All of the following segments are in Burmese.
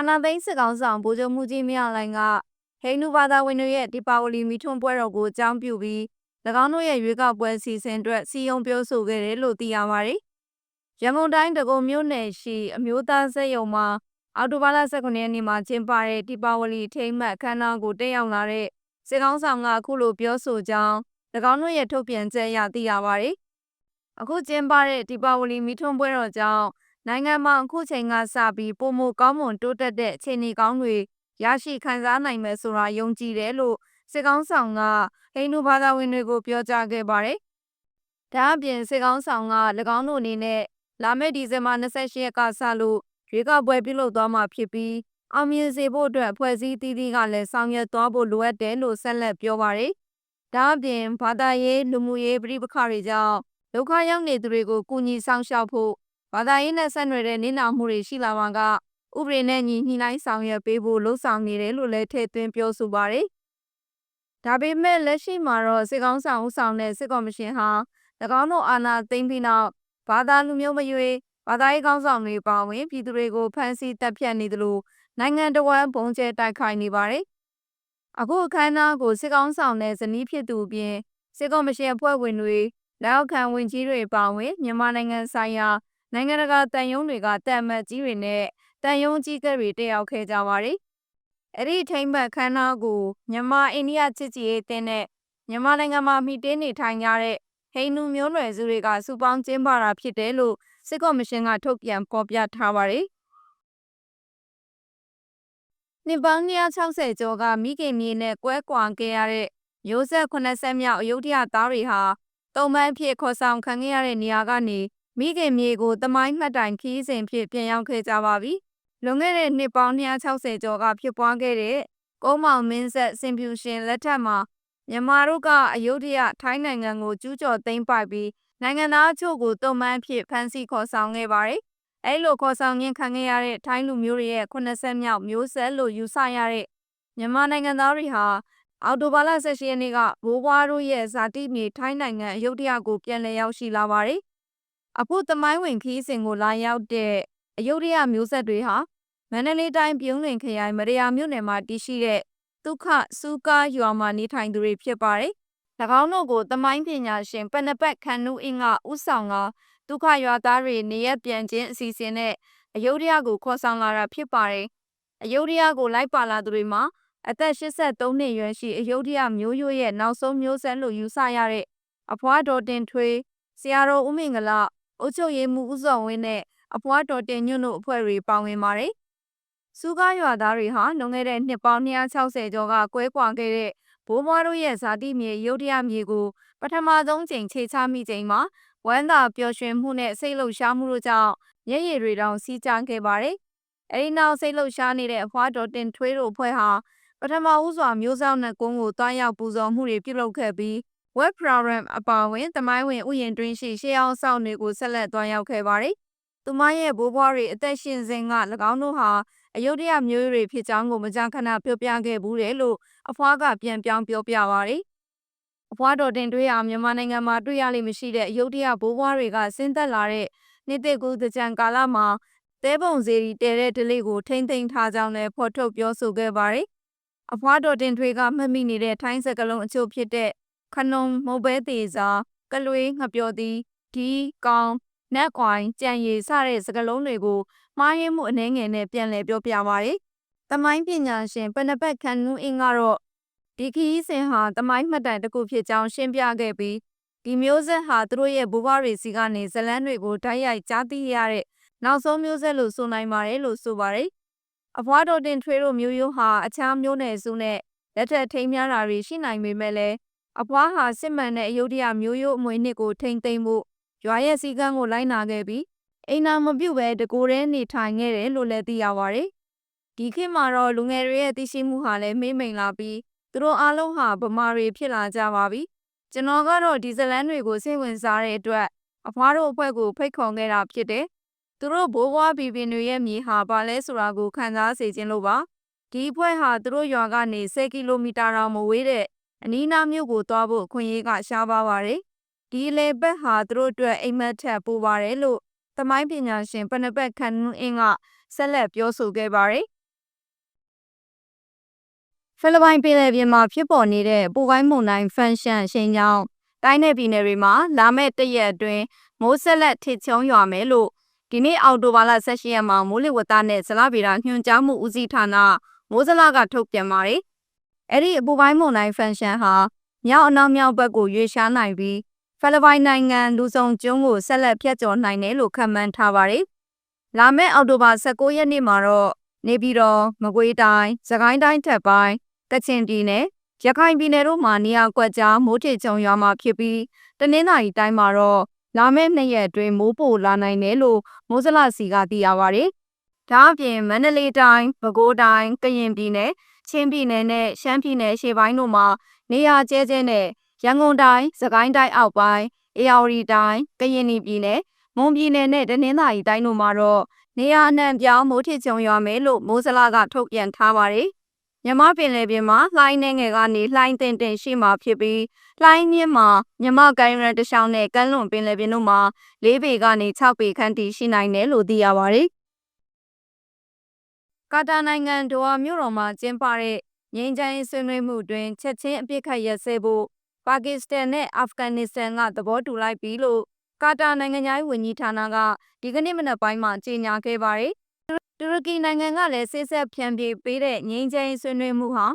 အာနာသိန်းစစ်ကောင်ဆောင်ဗိုလ်ချုပ်မှုကြီးမင်းအောင်လှိုင်ကဟိန္ဒူဘာသာဝင်တွေရဲ့ဒီပါဝလီမိထွန်းပွဲတော်ကိုအကြောင်းပြုပြီး၎င်းတို့ရဲ့ရွေးကောက်ပွဲအစီအစဉ်အတွက်စီယုံပြောဆိုခဲ့တယ်လို့သိရပါတယ်။ရန်ကုန်တိုင်းတကုံမြို့နယ်ရှိအမျိုးသားစက်ရုံမှာအော်တိုဘာလ19ရက်နေ့မှာကျင်းပတဲ့ဒီပါဝလီထိမ်းမှတ်အခမ်းအနားကိုတက်ရောက်လာတဲ့စစ်ကောင်ဆောင်ကအခုလိုပြောဆိုကြောင်း၎င်းတို့ရဲ့ထုတ်ပြန်ချက်အရသိရပါတယ်။အခုကျင်းပတဲ့ဒီပါဝလီမိထွန်းပွဲတော်ကြောင့် နိုင်ငံမှာအခုချိန်ကစပြီးပုံမကောင်းမွန်တိုးတက်တဲ့အခြေအနေကောင်းတွေရရှိခံစားနိုင်မယ်ဆိုတာယုံကြည်တယ်လို့စစ်ကောင်းဆောင်ကဟိန္ဒူဘာသာဝင်တွေကိုပြောကြားခဲ့ပါတယ်။ဒါအပြင်စစ်ကောင်းဆောင်က၎င်းတို့အနေနဲ့လာမယ့်ဒီဇင်ဘာ28ရက်ကစလို့ရွေးကောက်ပွဲပြုလုပ်သွားမှာဖြစ်ပြီးအောင်မြင်စေဖို့အတွက်ဖွဲ့စည်းတည်တည်ကလည်းဆောင်ရွက်သွားဖို့လိုအပ်တယ်လို့ဆက်လက်ပြောပါတယ်။ဒါအပြင်ဘာသာရေးလူမှုရေးပြည်ပခါတွေကြောင့်ဒုက္ခရောက်နေသူတွေကိုကူညီဆောင်ရှောက်ဖို့ ဘာသာရေးနဲ့ဆက်နွယ်တဲ့နည်းနာမှုတွေရှိလာမှာကဥပဒေနဲ့ညီညှိနှိုင်းဆောင်ရွက်ပေးဖို့လှုံ့ဆော်နေတယ်လို့လည်းထည့်သွင်းပြောဆိုပါတယ်။ဒါပေမဲ့လက်ရှိမှာတော့စစ်ကောင်းဆောင်ဦးဆောင်တဲ့စစ်ကော်မရှင်ဟာ၎င်းတို့အာဏာသိမ်းပြီးနောက်ဘာသာလူမျိုးမရွေးဘာသာရေးကောင်းဆောင်တွေပါဝင်ပြည်သူတွေကိုဖမ်းဆီးတပ်ဖြတ်နေသလိုနိုင်ငံတော်ဝန်ဘုံကျဲတိုက်ခိုက်နေပါတယ်။အခုအခမ်းအနားကိုစစ်ကောင်းဆောင်တဲ့ဇနီးဖြစ်သူအပြင်စစ်ကော်မရှင်အဖွဲ့ဝင်တွေလက်အောက်ခံဝင်ကြီးတွေပါဝင်မြန်မာနိုင်ငံဆိုင်ရာ နိုင်ငံတကာတန်ယုံတွေကတန်မတ်ကြီးတွေနဲ့တန်ယုံကြီးကတွေတက်ရောက်ခဲ့ကြပါတယ်။အဲ့ဒီထိမ့်ဘတ်ခမ်းနားကိုမြန်မာအိန္ဒိယချစ်ကြည်ရေးတင်းနဲ့မြန်မာနိုင်ငံမှာမိတင်းနေထိုင်ကြတဲ့ဟိန္ဒူမျိုးနွယ်စုတွေကစုပေါင်းကျင်းပတာဖြစ်တယ်လို့စစ်ကော်မရှင်ကထုတ်ပြန်ဖော်ပြထားပါတယ်။နှစ်ပေါင်း160ကျော်ကမိခင်မြေနဲ့ကွဲကွာခဲ့ရတဲ့မျိုးဆက်80မြောက်အယုဒ္ဓယသားတွေဟာတုံပန်းဖြစ်ခေါ်ဆောင်ခံခဲ့ရတဲ့နေရာကနေ မိခင်မြေကိုတမိုင်းမှတ်တိုင်ခီးစဉ်ဖြစ်ပြန်ရောက်ခဲ့ကြပါပြီ။လွန်ခဲ့တဲ့နှစ်ပေါင်း260ကျော်ကဖြစ်ပွားခဲ့တဲ့ကုန်းမောင်မင်းဆက်စင်ဖြူရှင်လက်ထက်မှာမြန်မာတို့ကအယုဒ္ဓယထိုင်းနိုင်ငံကိုကျူးကျော်သိမ်းပိုက်ပြီးနိုင်ငံသားအချို့ကိုတုံ့ပန်းဖြစ်ဖမ်းဆီးခေါ်ဆောင်ခဲ့ပါတယ်။အဲလိုခေါ်ဆောင်ခြင်းခံခဲ့ရတဲ့ထိုင်းလူမျိုးတွေရဲ့80မြောက်မျိုးဆက်လို့ယူဆရတဲ့မြန်မာနိုင်ငံသားတွေဟာအော်တိုဘာလ16ရက်နေ့ကဘိုးဘွားတို့ရဲ့ဇာတိမြေထိုင်းနိုင်ငံအယုဒ္ဓယကိုပြန်လည်ရောက်ရှိလာပါတယ်။ အခုတမိုင်းဝင်ခီးစဉ်ကိုလာရောက်တဲ့အယုဒ္ဓယမျိုးဆက်တွေဟာမန္တလေးတိုင်းပြုံးလင်ခရိုင်မရယာမြို့နယ်မှာတည်ရှိတဲ့ဒုက္ခစူကားရွာမှာနေထိုင်သူတွေဖြစ်ပါတယ်။၎င်းတို့ကိုတမိုင်းပညာရှင်ပဏ္ဏပတ်ခန်နူးအင်းကဥဆောင်ကဒုက္ခရွာသားတွေနေရပြန်ခြင်းအစီအစဉ်နဲ့အယုဒ္ဓယကိုခေါ်ဆောင်လာတာဖြစ်ပါတယ်။အယုဒ္ဓယကိုလိုက်ပါလာသူတွေမှာအသက်83နှစ်ရွယ်ရှိအယုဒ္ဓယမျိုးရိုးရဲ့နောက်ဆုံးမျိုးဆက်လို့ယူဆရတဲ့အဖွားတော်တင်ထွေးဆရာတော်ဦးမင်္ဂလ အုတ်ချုပ်ရေးမှုဦးစောဝင်းနဲ့အဖွားတော်တင်ညွန့်တို့အဖွဲ့တွေပါဝင်ပါတယ်။စူကားရွာသားတွေဟာလွန်ခဲ့တဲ့နှစ်ပေါင်း260ကျော်ကကွဲကွာခဲ့တဲ့ဘိုးဘွားတို့ရဲ့ဇာတိမြေရုတ်တရမြေကိုပထမဆုံးချိန်ခြေချမိချိန်မှာဝမ်းသာပျော်ရွှင်မှုနဲ့စိတ်လှုပ်ရှားမှုတို့ကြောင့်မျက်ရည်တွေတောင်စီးကြခဲ့ပါတယ်။အဲဒီနောက်စိတ်လှုပ်ရှားနေတဲ့အဖွားတော်တင်ထွေးတို့အဖွဲ့ဟာပထမဦးစွာမျိုးစောင်းနဲ့ကုန်းကိုတွားရောက်ပူဇော်မှုတွေပြုလုပ်ခဲ့ပြီး web program အပါအဝင်တမိုင်းဝင်ဥယျာဉ်တွင်းရှိရှေးအောင်ဆောင်တွေကိုဆက်လက်တွားရောက်ခဲ့ပါတယ်။သူမရဲ့ဘိုးဘွားတွေအသက်ရှင်စဉ်က၎င်းတို့ဟာအယုဒ္ဓယမျိုးတွေဖြစ်ကြောင်းကိုမကြာခဏပြောပြခဲ့ဘူးတယ်လို့အဖွားကပြန်ပြောင်းပြောပြပါတယ်။အဖွားတော်တင်တွေးဟာမြန်မာနိုင်ငံမှာတွေ့ရလိမ့်မရှိတဲ့အယုဒ္ဓယဘိုးဘွားတွေကဆင်းသက်လာတဲ့နှစ်သက်ကူးတကြံကာလမှာတဲပုံစီရီတဲတဲ့ဒလေးကိုထိမ့်သိမ်းထားကြောင်းလည်းဖော်ထုတ်ပြောဆိုခဲ့ပါတယ်။အဖွားတော်တင်ထွေးကမှတ်မိနေတဲ့ထိုင်းစကလုံးအချို့ဖြစ်တဲ့ ခနုံမုတ်ဘဲသေးစာကလွေးငပြော်သည်ဒီကောင်နက်ကွိုင်ကြံရည်စတဲ့စကလုံးတွေကိုမှားယွင်းမှုအနှဲငယ်နဲ့ပြန်လည်ပြောပြပါရယ်။တမိုင်းပညာရှင်ပနပတ်ခန်နူးအင်းကတော့ဒီခီးစင်ဟာတမိုင်းမှတ်တိုင်တစ်ခုဖြစ်ကြောင်းရှင်းပြခဲ့ပြီးဒီမျိုးဆက်ဟာသူတို့ရဲ့ဘိုးဘွားတွေစီကနေဇလန်းတွေကိုတိုက်ရိုက်ကြားသိရတဲ့နောက်ဆုံးမျိုးဆက်လို့ဆိုနိုင်ပါတယ်လို့ဆိုပါတယ်။အဖွားတော်တင်ထွေးတို့မျိုးရိုးဟာအခြားမျိုးနယ်စုနဲ့လက်ထက်ထိမ်းများတာတွေရှိနိုင်ပေမဲ့လည်း အဖွားဟာစစ်မှန်တဲ့အယုဒ္ဓယမျိုးရိုးအမွေနှစ်ကိုထိမ့်သိမ်းဖို့ရွာရဲ့စည်းကမ်းကိုလိုက်နာခဲ့ပြီးအိမ်နာမပြုတ်ပဲတကိုယ်တည်းနေထိုင်ခဲ့တယ်လို့လည်းသိရပါတယ်။ဒီခေတ်မှာတော့လူငယ်တွေရဲ့သိရှိမှုဟာလည်းမေးမိန်လာပြီးသူတို့အားလုံးဟာဗမာတွေဖြစ်လာကြပါပြီ။ကျွန်တော်ကတော့ဒီဇလန်တွေကိုစိတ်ဝင်စားတဲ့အတွက်အဖွားတို့အဖွဲ့ကိုဖိတ်ခေါ်ခဲ့တာဖြစ်တယ်။သူတို့ဘိုးဘွားဘီဘင်တွေရဲ့မြေဟာဘာလဲဆိုတာကိုခံစားစေခြင်းလို့ပါ။ဒီအဖွဲ့ဟာသူတို့ရွာကနေ10ကီလိုမီတာတောင်မဝေးတဲ့ အနီးနားမြို့ကိုသွားဖို့အခွင့်အရေးကရှားပါပါတယ်။ဒီလေဘက်ဟာသူတို့အတွက်အိမ်မက်ထက်ပိုပါတယ်လို့သမိုင်းပညာရှင်ပနပတ်ခန်နူးအင်းကဆက်လက်ပြောဆိုခဲ့ပါတယ်ဖိလစ်ပိုင်ပြည်နယ်ပြင်မှာဖြစ်ပေါ်နေတဲ့ပူပိုင်းမုန်တိုင်းဖန်ရှန်ရှိန်ကြောင့်တိုင်းနယ်ပြည်နယ်တွေမှာလာမယ့်တရက်အတွင်းမိုးဆက်လက်ထစ်ချုံရွာမယ်လို့ဒီနေ့အောက်တိုဘာလ18ရက်မှာမိုးလေဝသနဲ့ဇလဗေဒညွှန်ကြားမှုဦးစီးဌာနမိုးစလကထုတ်ပြန်ပါတယ်။ အဲ့ဒီအပူပိုင်းမုန်တိုင်းဖန်ရှန်ဟာမြောက်အနောက်မြောက်ဘက်ကိုရွေ့ရှားနိုင်ပြီးဖိလစ်ပိုင်နိုင်ငံလူဆုံကျွန်းကိုဆက်လက်ဖျက်ကျော်နိုင်တယ်လို့ခန့်မှန်းထားပါတယ်။လာမယ့်အောက်တိုဘာ19ရက်နေ့မှာတော့နေပြည်တော်မကွေးတိုင်းစကိုင်းတိုင်းထက်ပိုင်းကချင်ပြည်နယ်ရခိုင်ပြည်နယ်တို့မှာနေရာကွက်ကြားမိုးထစ်ချုံရွာမှာဖြစ်ပြီးတနင်္သာရီတိုင်းမှာတော့လာမယ့်နှစ်ရက်အတွင်းမိုးပိုလာနိုင်တယ်လို့မိုးစလစီကသိရပါတယ်။ဒါအပြင်မန္တလေးတိုင်း၊ပဲခူးတိုင်း၊ကရင်ပြည်နယ်၊ ချင်းပြည်နယ်နဲ့ရှမ်းပြည်နယ်ရှေ့ပိုင်းတို့မှာနေရာကျဲကျဲနဲ့ရန်ကုန်တိုင်း၊စကိုင်းတိုင်းအောက်ပိုင်း၊အေရဝတီတိုင်း၊ကရင်ပြည်နယ်၊မွန်ပြည်နယ်နဲ့တနင်္သာရီတိုင်းတို့မှာတော့နေရာအနှံ့ပြောင်းမိုးထစ်ချုံရွာမယ်လို့မိုးစလကထုတ်ပြန်ထားပါတယ်။မြမပင်လယ်ပြင်မှာလှိုင်းနေငယ်ကနေလှိုင်းတင်တင်ရှိမှဖြစ်ပြီးလှိုင်းမြင့်မှာမြမကိုင်းရန်တချောင်းနဲ့ကမ်းလွန်ပင်လယ်ပြင်တို့မှာ၄ပေကနေ6ပေခန့်ထိရှိနိုင်တယ်လို့သိရပါတယ်။ ကာတာနိုင်ငံဒိုဟာမြို့တော်မှာကျင်းပတဲ့ငြိမ်းချမ်းရေးဆွေးနွေးမှုတွင်ချက်ချင်းအပြစ်ခတ်ရက်စဲဖို့ပါကစ္စတန်နဲ့အာဖဂန်နစ္စတန်ကသဘောတူလိုက်ပြီလို့ကာတာနိုင်ငံသားဝန်ကြီးဌာနကဒီကနေ့မနက်ပိုင်းမှာကြေညာခဲ့ပါတယ်။တူရကီနိုင်ငံကလည်းစစ်ဆက်ဖြန့်ပြေးပေးတဲ့ငြိမ်းချမ်းရေးဆွေးနွေးမှုဟာ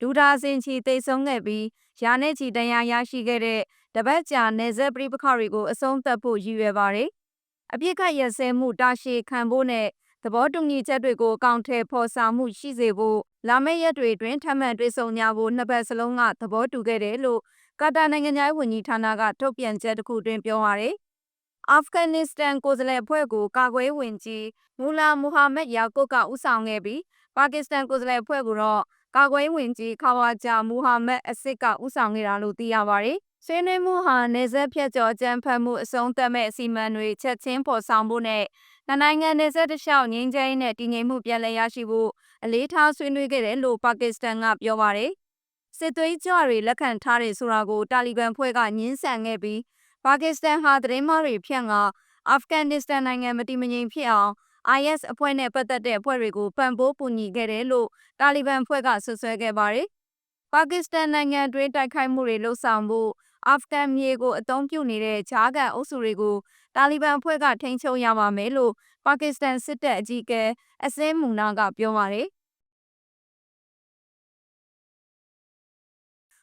ဒူဒါစင်ချီတိတ်ဆုံးခဲ့ပြီးရာနဲ့ချီတရားရရှိခဲ့တဲ့တပတ်ကြာနေဆက်ပြိပခတွေကိုအဆုံးသတ်ဖို့ရည်ရွယ်ပါတယ်။အပြစ်ခတ်ရက်စဲမှုတာရှည်ခံဖို့နဲ့ သဘောတူညီချက်တွေကိုအကောင့်ထဲဖော်ဆောင်မှုရှိစေဖို့လာမယ့်ရက်တွေတွင်ထပ်မံတွေ့ဆုံကြဖို့နှစ်ပတ်စလုံးကသဘောတူခဲ့တယ်လို့ကာတာနိုင်ငံသားဝန်ကြီးဌာနကထုတ်ပြန်ချက်တစ်ခုတွင်ပြောပါရယ်အာဖဂန်နစ္စတန်ကိုယ်စားလှယ်အဖွဲ့ကိုကာကွယ်ဝင်ကြီးမူလာမူဟာမက်ယာကုတ်ကဦးဆောင်ခဲ့ပြီးပါကစ္စတန်ကိုယ်စားလှယ်အဖွဲ့ကိုတော့ကာကွယ်ဝင်ကြီးခါဝါဂျာမူဟာမက်အစ်စ်ကဦးဆောင်ခဲ့တာလို့သိရပါတယ်။ ဆွေးနွေးမှုဟာနေဆက်ဖြတ်ကျော်ကြမ်းဖက်မှုအဆုံးသတ်မဲ့အစီအမံတွေချက်ချင်းပေါ်ဆောင်ဖို့နဲ့နိုင်ငံနေဆက်တလျှောက်ငြိမ်းချမ်းရေးနဲ့တည်ငြိမ်မှုပြန်လည်ရရှိဖို့အလေးထားဆွေးနွေးခဲ့တယ်လို့ပါကစ္စတန်ကပြောပါတယ်။စစ်သွေးကြွတွေလက်ခံထားတဲ့ဆိုတာကိုတာလီဘန်ဖွဲ့ကညှင်းဆန်ခဲ့ပြီးပါကစ္စတန်ဟာသတင်းမှားတွေဖြန့်ကအာဖဂန်နစ္စတန်နိုင်ငံမတည်မငြိမ်ဖြစ်အောင် IS အဖွဲ့နဲ့ပတ်သက်တဲ့အဖွဲ့တွေကိုပံ့ပိုးကူညီခဲ့တယ်လို့တာလီဘန်ဖွဲ့ကဆွဆွဲခဲ့ပါတယ်။ပါကစ္စတန်နိုင်ငံတွင်းတိုက်ခိုက်မှုတွေလှုပ်ဆောင်ဖို့ အာဖဂန်မြေကိုအသုံးပြုနေတဲ့ဂျားကန်အုပ်စုတွေကိုတာလီဘန်အဖွဲ့ကထိန်းချုပ်ရပါမယ်လို့ပါကစ္စတန်စစ်တပ်အကြီးအကဲအစင်းမူနာကပြောပါတယ်။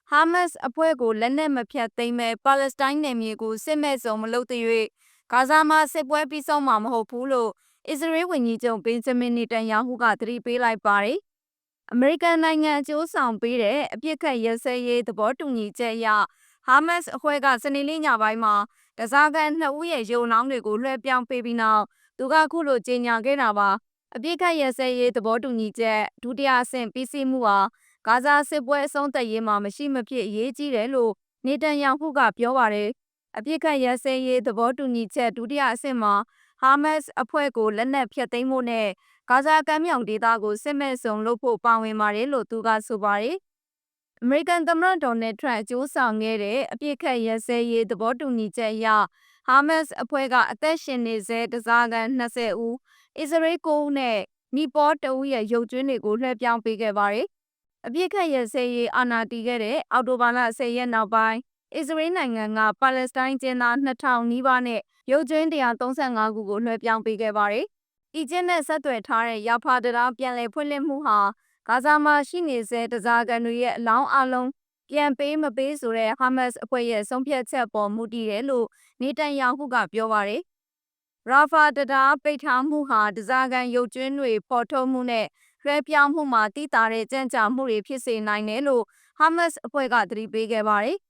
ဟာမတ်စ်အဖွဲ့ကိုလက်နက်မဖြတ်သိမ်းမဲ့ပါလက်စတိုင်းနယ်မြေကိုစစ်မဲ့စုံမလုပ်တဲ့၍ဂါဇာမှာစစ်ပွဲပြီးဆုံးမှာမဟုတ်ဘူးလို့အစ္စရေးဝန်ကြီးချုပ်ဘင်ဂျမင်နေတန်ယာဟုကသတိပေးလိုက်ပါတယ်။အမေရိကန်နိုင်ငံအကျိုးဆောင်ပေးတဲ့အပြစ်ခတ်ရစဲရေးသဘောတူညီချက်အရ ဟာမတ်စ်အဖွဲ့ကစနေနေ့ညပိုင်းမှာတစားကန်နှစ်ဦးရဲ့ရုံနောင်းတွေကိုလွှဲပြောင်းပေးပြီးနောက်သူကခုလိုကြေညာခဲ့တာပါ။အပြစ်ခတ်ရစဲရေးသဘောတူညီချက်ဒုတိယအဆင့်ပြီးစီးမှုဟာဂါဇာစစ်ပွဲအဆုံးသတ်ရေးမှာမရှိမဖြစ်အရေးကြီးတယ်လို့နေတန်ယာဟုကပြောပါတယ်။အပြစ်ခတ်ရစဲရေးသဘောတူညီချက်ဒုတိယအဆင့်မှာဟာမတ်စ်အဖွဲ့ကိုလက်နက်ဖျက်သိမ်းဖို့နဲ့ဂါဇာကမ်းမြောင်ဒေသကိုစစ်မဲ့စုံလုပ်ဖို့ပါဝင်ပါတယ်လို့သူကဆိုပါတယ်။ အမေရိကန်သမ္မတဒေါ်နယ်ထရန့်အကျိုးဆောင်ခဲ့တဲ့အပြစ်ခတ်ရစဲရေးသဘောတူညီချက်အရဟာမတ်စ်အဖွဲ့ကအသက်ရှင်နေစေတစားကန်20ဦးအစ္စရေး9ဦးနဲ့နီပေါ်တဦးရဲ့ရုပ်ကျွင်းတွေကိုလွှဲပြောင်းပေးခဲ့ပါတယ်။အပြစ်ခတ်ရစဲရေးအာဏာတည်ခဲ့တဲ့အော်တိုဘာလ10ရက်နောက်ပိုင်းအစ္စရေးနိုင်ငံကပါလက်စတိုင်းကျင်းသား2000နီးပါးနဲ့ရုပ်ကျွင်း135ခုကိုလွှဲပြောင်းပေးခဲ့ပါတယ်။အီဂျစ်နဲ့ဆက်သွယ်ထားတဲ့ရာဖာတရာပြန်လည်ဖွင့်လှစ်မှုဟာ ဂါဇာမှာရှိနေစေတစားကန်တွေရဲ့အလောင်းအလုံးပြန်ပေးမပေးဆိုတဲ့ဟာမတ်စ်အဖွဲ့ရဲ့ဆုံးဖြတ်ချက်ပေါ်မူတည်တယ်လို့နေတန်ယာဟုကပြောပါတယ်။ရာဖာတရာပိတ်ထားမှုဟာတစားကန်ရုပ်ကျွင်းတွေပေါ်ထုတ်မှုနဲ့လွှဲပြောင်းမှုမှာတိတာတဲ့ကြံ့ကြာမှုတွေဖြစ်စေနိုင်တယ်လို့ဟာမတ်စ်အဖွဲ့ကသတိပေးခဲ့ပါတယ်။